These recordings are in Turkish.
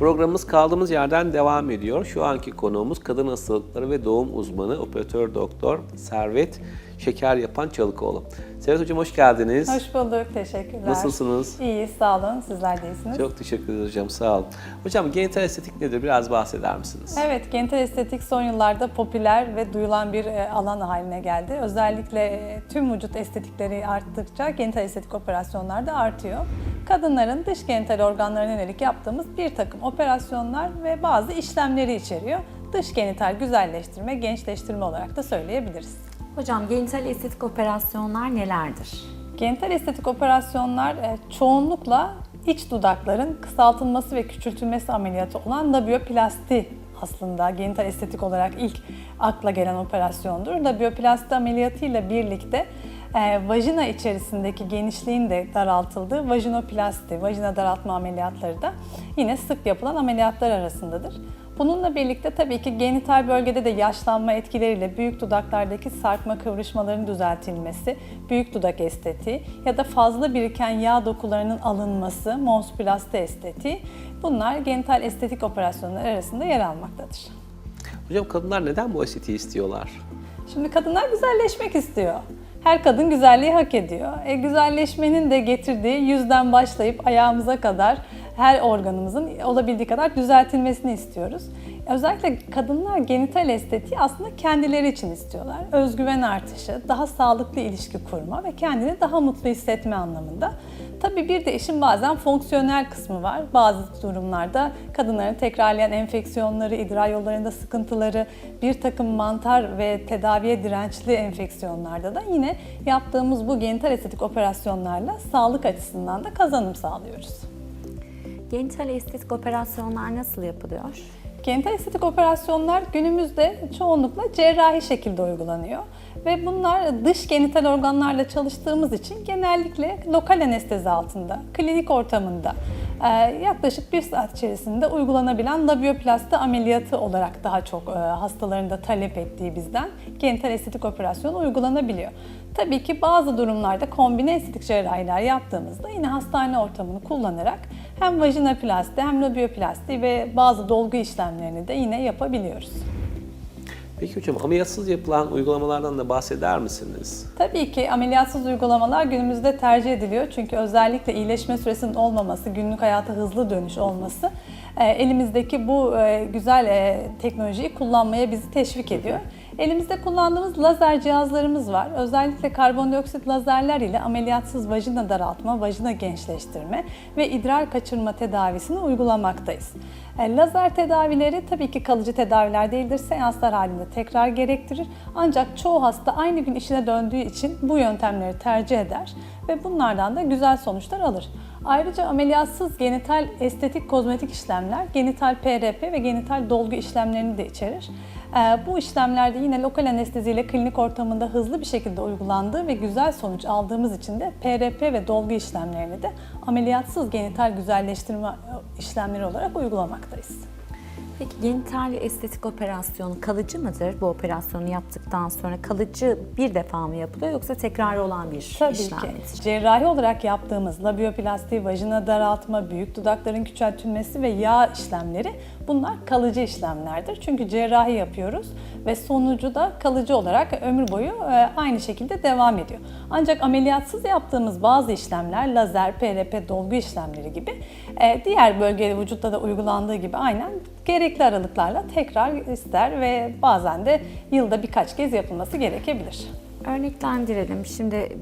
Programımız kaldığımız yerden devam ediyor. Şu anki konuğumuz kadın hastalıkları ve doğum uzmanı operatör doktor Servet Şeker Yapan Çalıkoğlu. Servet Hocam hoş geldiniz. Hoş bulduk, teşekkürler. Nasılsınız? İyiyiz, sağ olun. Sizler de iyisiniz. Çok teşekkür ederiz hocam sağ olun. Hocam genital estetik nedir biraz bahseder misiniz? Evet, genital estetik son yıllarda popüler ve duyulan bir e, alan haline geldi. Özellikle e, tüm vücut estetikleri arttıkça genital estetik operasyonlar da artıyor. Kadınların dış genital organlarına yönelik yaptığımız bir takım operasyonlar ve bazı işlemleri içeriyor. Dış genital güzelleştirme, gençleştirme olarak da söyleyebiliriz. Hocam genital estetik operasyonlar nelerdir? Genital estetik operasyonlar e, çoğunlukla iç dudakların kısaltılması ve küçültülmesi ameliyatı olan labioplasti aslında genital estetik olarak ilk akla gelen operasyondur. Labioplasti ameliyatıyla birlikte e, vajina içerisindeki genişliğin de daraltıldığı vajinoplasti, vajina daraltma ameliyatları da yine sık yapılan ameliyatlar arasındadır. Bununla birlikte tabii ki genital bölgede de yaşlanma etkileriyle büyük dudaklardaki sarkma kıvrışmaların düzeltilmesi, büyük dudak estetiği ya da fazla biriken yağ dokularının alınması, monsplasti estetiği bunlar genital estetik operasyonları arasında yer almaktadır. Hocam kadınlar neden bu estetiği istiyorlar? Şimdi kadınlar güzelleşmek istiyor. Her kadın güzelliği hak ediyor. E, güzelleşmenin de getirdiği yüzden başlayıp ayağımıza kadar her organımızın olabildiği kadar düzeltilmesini istiyoruz. Özellikle kadınlar genital estetiği aslında kendileri için istiyorlar. Özgüven artışı, daha sağlıklı ilişki kurma ve kendini daha mutlu hissetme anlamında. Tabii bir de işin bazen fonksiyonel kısmı var. Bazı durumlarda kadınların tekrarlayan enfeksiyonları, idrar yollarında sıkıntıları, bir takım mantar ve tedaviye dirençli enfeksiyonlarda da yine yaptığımız bu genital estetik operasyonlarla sağlık açısından da kazanım sağlıyoruz. Genital estetik operasyonlar nasıl yapılıyor? Genital estetik operasyonlar günümüzde çoğunlukla cerrahi şekilde uygulanıyor. Ve bunlar dış genital organlarla çalıştığımız için genellikle lokal anestezi altında, klinik ortamında e, yaklaşık bir saat içerisinde uygulanabilen labioplasti ameliyatı olarak daha çok e, hastaların da talep ettiği bizden genital estetik operasyonu uygulanabiliyor. Tabii ki bazı durumlarda kombine estetik cerrahiler yaptığımızda yine hastane ortamını kullanarak hem vajinoplasti hem labioplasti ve bazı dolgu işlemlerini de yine yapabiliyoruz. Peki hocam ameliyatsız yapılan uygulamalardan da bahseder misiniz? Tabii ki ameliyatsız uygulamalar günümüzde tercih ediliyor. Çünkü özellikle iyileşme süresinin olmaması, günlük hayata hızlı dönüş olması e, elimizdeki bu e, güzel e, teknolojiyi kullanmaya bizi teşvik ediyor. Elimizde kullandığımız lazer cihazlarımız var. Özellikle karbondioksit lazerler ile ameliyatsız vajina daraltma, vajina gençleştirme ve idrar kaçırma tedavisini uygulamaktayız. E, Lazer tedavileri tabii ki kalıcı tedaviler değildir. Seanslar halinde tekrar gerektirir. Ancak çoğu hasta aynı gün işine döndüğü için bu yöntemleri tercih eder ve bunlardan da güzel sonuçlar alır. Ayrıca ameliyatsız genital estetik kozmetik işlemler, genital PRP ve genital dolgu işlemlerini de içerir. Ee, Bu işlemlerde yine lokal anesteziyle klinik ortamında hızlı bir şekilde uygulandığı ve güzel sonuç aldığımız için de PRP ve dolgu işlemlerini de ameliyatsız genital güzelleştirme işlemleri olarak uygulamaktayız. Peki genital estetik operasyonu kalıcı mıdır? Bu operasyonu yaptıktan sonra kalıcı bir defa mı yapılıyor yoksa tekrar olan bir Tabii işlem ki. midir? Cerrahi olarak yaptığımız labioplasti, vajina daraltma, büyük dudakların küçültülmesi ve yağ işlemleri bunlar kalıcı işlemlerdir. Çünkü cerrahi yapıyoruz ve sonucu da kalıcı olarak ömür boyu e, aynı şekilde devam ediyor. Ancak ameliyatsız yaptığımız bazı işlemler, lazer, PRP, dolgu işlemleri gibi e, diğer bölgede vücutta da uygulandığı gibi aynen gerekli aralıklarla tekrar ister ve bazen de yılda birkaç kez yapılması gerekebilir. Örneklendirelim. Şimdi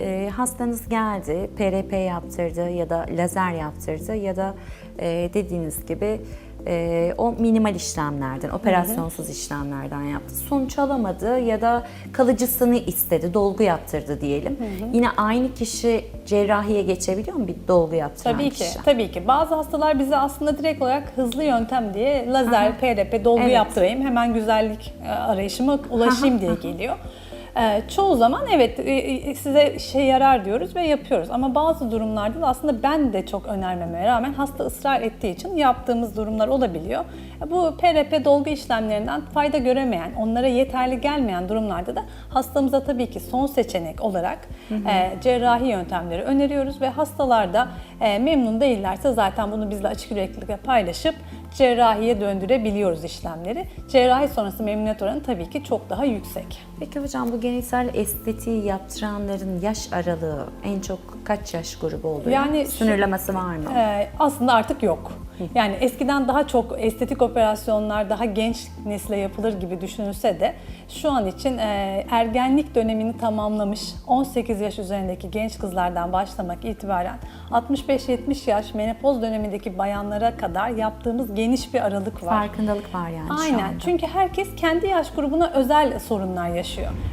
e, hastanız geldi, PRP yaptırdı ya da lazer yaptırdı ya da e, dediğiniz gibi e, o minimal işlemlerden, operasyonsuz işlemlerden yaptı. Sonuç alamadı ya da kalıcısını istedi, dolgu yaptırdı diyelim. Yine aynı kişi cerrahiye geçebiliyor mu bir dolgu yaptıran Tabii kişi? ki, tabii ki. Bazı hastalar bize aslında direkt olarak hızlı yöntem diye lazer, Aha. PRP, dolgu Evet. yaptırayım, hemen güzellik e, arayışıma ulaşayım diye geliyor. Ee, çoğu zaman evet e, e, size işe yarar diyoruz ve yapıyoruz. Ama bazı durumlarda da aslında ben de çok önermemeye rağmen hasta ısrar ettiği için yaptığımız durumlar olabiliyor. Bu PRP dolgu işlemlerinden fayda göremeyen, onlara yeterli gelmeyen durumlarda da hastamıza tabii ki son seçenek olarak e, cerrahi yöntemleri öneriyoruz ve hastalarda e, memnun değillerse zaten bunu bizle açık yüreklilikle paylaşıp cerrahiye döndürebiliyoruz işlemleri. Cerrahi sonrası memnuniyet oranı tabii ki çok daha yüksek. Peki hocam bu genital estetiği yaptıranların yaş aralığı en çok kaç yaş grubu oluyor? Yani şu- Sınırlaması var mı? Ee, aslında artık yok. Yani eskiden daha çok estetik operasyonlar daha genç nesle yapılır gibi düşünülse de şu an için e, ergenlik dönemini tamamlamış 18 yaş üzerindeki genç kızlardan başlamak itibaren 65-70 yaş menopoz dönemindeki bayanlara kadar yaptığımız geniş bir aralık var. Farkındalık var yani şu Aynen. anda. Çünkü herkes kendi yaş grubuna özel sorunlar yaşıyor.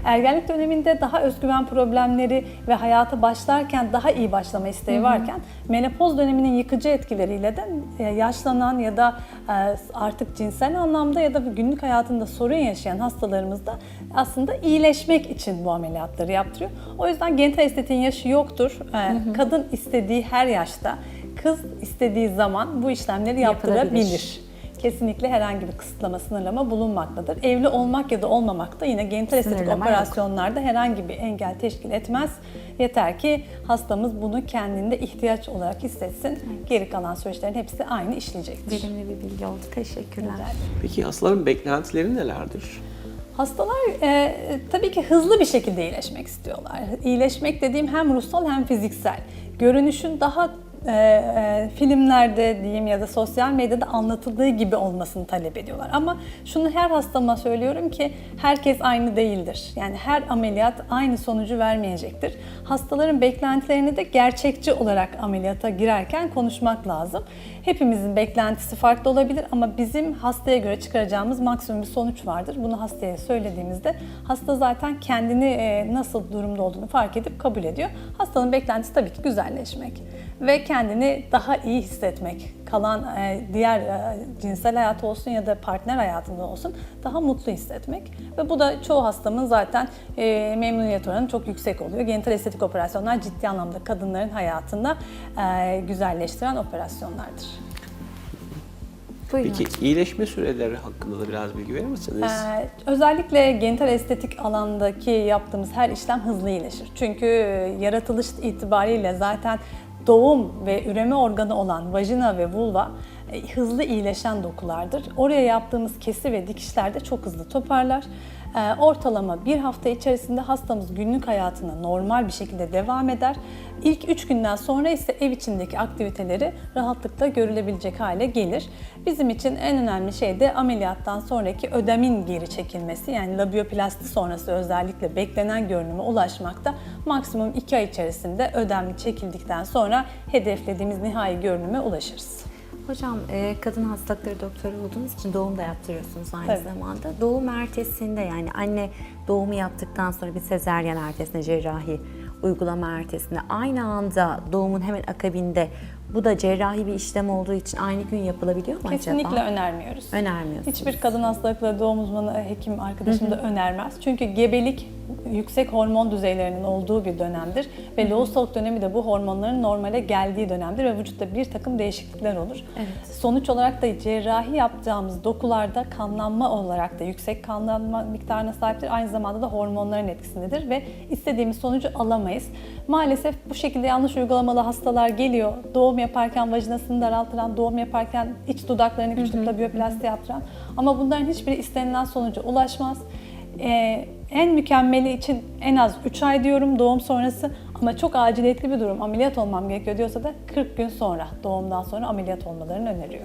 Ergenlik döneminde daha özgüven problemleri ve hayata başlarken daha iyi başlama isteği varken menopoz döneminin yıkıcı etkileriyle de e, yaşlanan ya da e, artık cinsel anlamda ya da günlük hayatında sorun yaşayan hastalarımızda aslında iyileşmek için bu ameliyatları yaptırıyor. O yüzden genital estetiğin yaşı yoktur. E, Kadın istediği her yaşta, kız istediği zaman bu işlemleri yaptırabilir. Kesinlikle herhangi bir kısıtlama, sınırlama bulunmaktadır. Evli olmak ya da olmamak da yine genital estetik Sınırlama yok. operasyonlarda herhangi bir engel teşkil etmez. Yeter ki hastamız bunu kendinde ihtiyaç olarak hissetsin. Geri kalan süreçlerin hepsi aynı işleyecektir. Verimli bir bilgi oldu. Teşekkürler. Peki hastaların beklentileri nelerdir? Hastalar e, tabii ki hızlı bir şekilde iyileşmek istiyorlar. İyileşmek dediğim hem ruhsal hem fiziksel. Görünüşün daha e, e, filmlerde diyeyim ya da sosyal medyada anlatıldığı gibi olmasını talep ediyorlar. Ama şunu her hastama söylüyorum ki herkes aynı değildir. Yani her ameliyat aynı sonucu vermeyecektir. Hastaların beklentilerini de gerçekçi olarak ameliyata girerken konuşmak lazım. Hepimizin beklentisi farklı olabilir ama bizim hastaya göre çıkaracağımız maksimum bir sonuç vardır. Bunu hastaya söylediğimizde hasta zaten kendini e, nasıl durumda olduğunu fark edip kabul ediyor. Hastanın beklentisi tabii ki güzelleşmek ve kendini daha iyi hissetmek. Kalan e, diğer e, cinsel hayatı olsun ya da partner hayatında olsun daha mutlu hissetmek. Ve bu da çoğu hastamın zaten e, memnuniyet oranı çok yüksek oluyor. Genital estetik operasyonlar ciddi anlamda kadınların hayatında güzelleştiren operasyonlardır. Buyurun. Peki iyileşme süreleri hakkında da biraz bilgi verir misiniz? Ee, özellikle genital estetik alandaki yaptığımız her işlem hızlı iyileşir. Çünkü yaratılış itibariyle zaten doğum ve üreme organı olan vajina ve vulva e, hızlı iyileşen dokulardır. Oraya yaptığımız kesi ve dikişler de çok hızlı toparlar. Ee, Ortalama bir hafta içerisinde hastamız günlük hayatına normal bir şekilde devam eder. İlk 3 günden sonra ise ev içindeki aktiviteleri rahatlıkla görülebilecek hale gelir. Bizim için en önemli şey de ameliyattan sonraki ödemin geri çekilmesi. Yani labioplasti sonrası özellikle beklenen görünüme ulaşmakta maksimum 2 ay içerisinde ödem çekildikten sonra hedeflediğimiz nihai görünüme ulaşırız. Hocam e, kadın hastalıkları doktoru olduğunuz için doğum da yaptırıyorsunuz aynı Tabii. zamanda. Doğum ertesinde yani anne doğumu yaptıktan sonra bir sezeryen ertesinde cerrahi uygulama ertesinde aynı anda doğumun hemen akabinde bu da cerrahi bir işlem olduğu için aynı gün yapılabiliyor mu Kesinlikle acaba? önermiyoruz. Önermiyorsunuz. Hiçbir kadın hastalıkları doğum uzmanı hekim arkadaşım da önermez. Çünkü gebelik yüksek hormon düzeylerinin olduğu bir dönemdir ve lohusalık dönemi de bu hormonların normale geldiği dönemdir ve vücutta bir takım değişiklikler olur. Sonuç olarak da cerrahi yapacağımız dokularda kanlanma olarak da yüksek kanlanma miktarına sahiptir. Aynı zamanda da hormonların etkisindedir ve istediğimiz sonucu alamayız. Maalesef bu şekilde yanlış uygulamalı hastalar geliyor. Doğum yaparken vajinasını daraltıran, doğum yaparken iç dudaklarını küçültüp labioplasti yaptıran ama bunların hiçbiri istenilen sonuca ulaşmaz. Ee, en mükemmeli için en az 3 ay diyorum doğum sonrası ama çok aciliyetli bir durum ameliyat olmam gerekiyor diyorsa da 40 gün sonra doğumdan sonra ameliyat olmalarını öneriyor.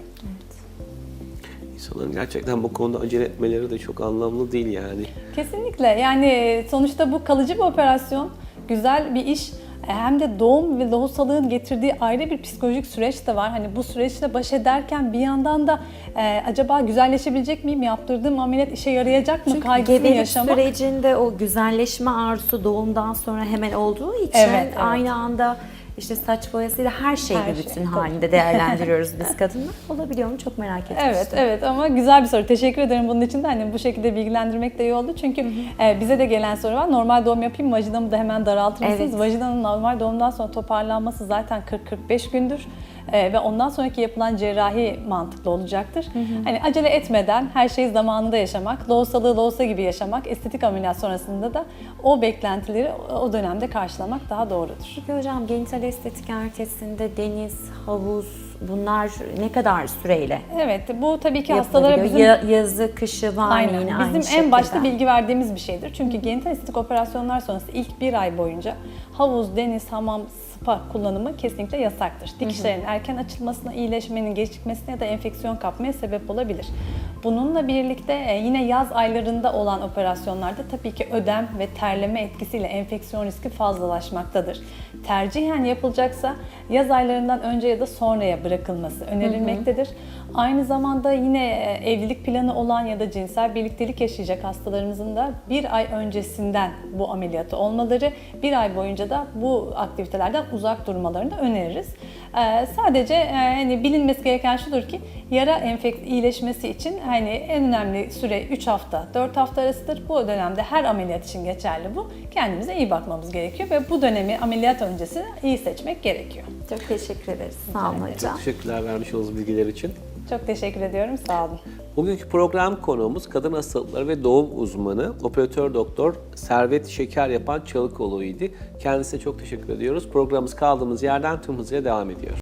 İnsanların gerçekten bu konuda acele etmeleri de çok anlamlı değil yani. Kesinlikle yani sonuçta bu kalıcı bir operasyon, güzel bir iş. E, Hem de doğum ve lohusalığın getirdiği ayrı bir psikolojik süreç de var. Hani bu süreçle baş ederken bir yandan da e, acaba güzelleşebilecek miyim, yaptırdığım ameliyat işe yarayacak mı Çünkü kaygısını gebelik yaşamak. sürecinde o güzelleşme arzusu doğumdan sonra hemen olduğu için Evet, evet. aynı anda işte saç boyasıyla her şeyi Her bir şey, bütün tabii. halinde değerlendiriyoruz biz kadınlar. Olabiliyor mu çok merak etmiştim. Evet, evet ama güzel bir soru. Teşekkür ederim bunun için de hani bu şekilde bilgilendirmek de iyi oldu. Çünkü e, bize de gelen soru var. Normal doğum yapayım, vajinamı da hemen daraltır mısınız? Evet. Vajinanın normal doğumdan sonra toparlanması zaten 40-45 gündür. E, ve ondan sonraki yapılan cerrahi mantıklı olacaktır. Hani acele etmeden her şeyi zamanında yaşamak, loğusalığı loğusa gibi yaşamak, estetik ameliyat sonrasında da o beklentileri o dönemde karşılamak daha doğrudur. Peki hocam genital estetik ertesinde deniz, havuz bunlar ne kadar süreyle Evet, bu tabii ki hastalara bizim Ya- yazı, kışı var Aynen. yine Bizim aynı en şekilde? başta bilgi verdiğimiz bir şeydir. Çünkü genital estetik operasyonlar sonrası ilk bir ay boyunca havuz, deniz, hamam, spa kullanımı kesinlikle yasaktır. Dikişlerin erken açılmasına, iyileşmenin gecikmesine ya da enfeksiyon kapmaya sebep olabilir. Bununla birlikte e, yine yaz aylarında olan operasyonlarda tabii ki ödem ve terleme etkisiyle enfeksiyon riski fazlalaşmaktadır. Tercihen yapılacaksa yaz aylarından önce ya da sonraya bırakılması önerilmektedir. Aynı zamanda yine e, evlilik planı olan ya da cinsel birliktelik yaşayacak hastalarımızın da bir ay öncesinden bu ameliyatı olmaları, bir ay boyunca da bu aktivitelerden uzak durmalarını da öneririz. Ee, sadece e, hani bilinmesi gereken şudur ki yara enfekt iyileşmesi için hani en önemli süre 3 hafta, 4 hafta arasıdır. Bu dönemde her ameliyat için geçerli bu. Kendimize iyi bakmamız gerekiyor ve bu dönemi ameliyat öncesi iyi seçmek gerekiyor. Çok teşekkür ederiz. Sağ olun hocam. Teşekkürler vermiş olduğunuz bilgiler için. Çok teşekkür ediyorum. Sağ olun. Bugünkü program konuğumuz kadın hastalıkları ve doğum uzmanı, operatör doktor Servet Şeker yapan Çalıkoğlu'ydu. Kendisine çok teşekkür ediyoruz. Programımız kaldığımız yerden tüm hızıyla devam ediyor.